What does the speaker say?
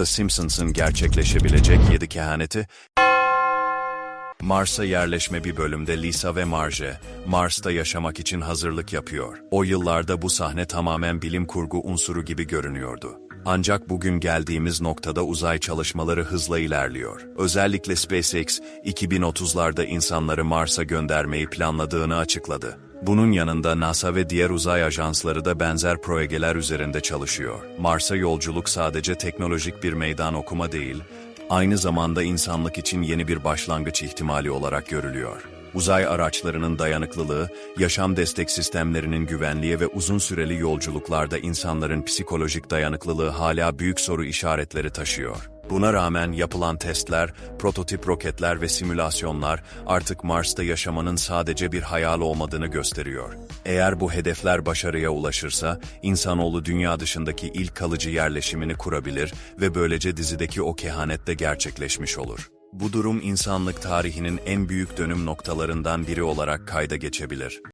The Simpsons'ın gerçekleşebilecek yedi kehaneti, Mars'a yerleşme bir bölümde Lisa ve Marge, Mars'ta yaşamak için hazırlık yapıyor. O yıllarda bu sahne tamamen bilim kurgu unsuru gibi görünüyordu. Ancak bugün geldiğimiz noktada uzay çalışmaları hızla ilerliyor. Özellikle SpaceX, 2030'larda insanları Mars'a göndermeyi planladığını açıkladı. Bunun yanında NASA ve diğer uzay ajansları da benzer projeler üzerinde çalışıyor. Mars'a yolculuk sadece teknolojik bir meydan okuma değil, aynı zamanda insanlık için yeni bir başlangıç ihtimali olarak görülüyor. Uzay araçlarının dayanıklılığı, yaşam destek sistemlerinin güvenliği ve uzun süreli yolculuklarda insanların psikolojik dayanıklılığı hala büyük soru işaretleri taşıyor. Buna rağmen yapılan testler, prototip roketler ve simülasyonlar artık Mars'ta yaşamanın sadece bir hayal olmadığını gösteriyor. Eğer bu hedefler başarıya ulaşırsa, insanoğlu dünya dışındaki ilk kalıcı yerleşimini kurabilir ve böylece dizideki o kehanet de gerçekleşmiş olur. Bu durum insanlık tarihinin en büyük dönüm noktalarından biri olarak kayda geçebilir.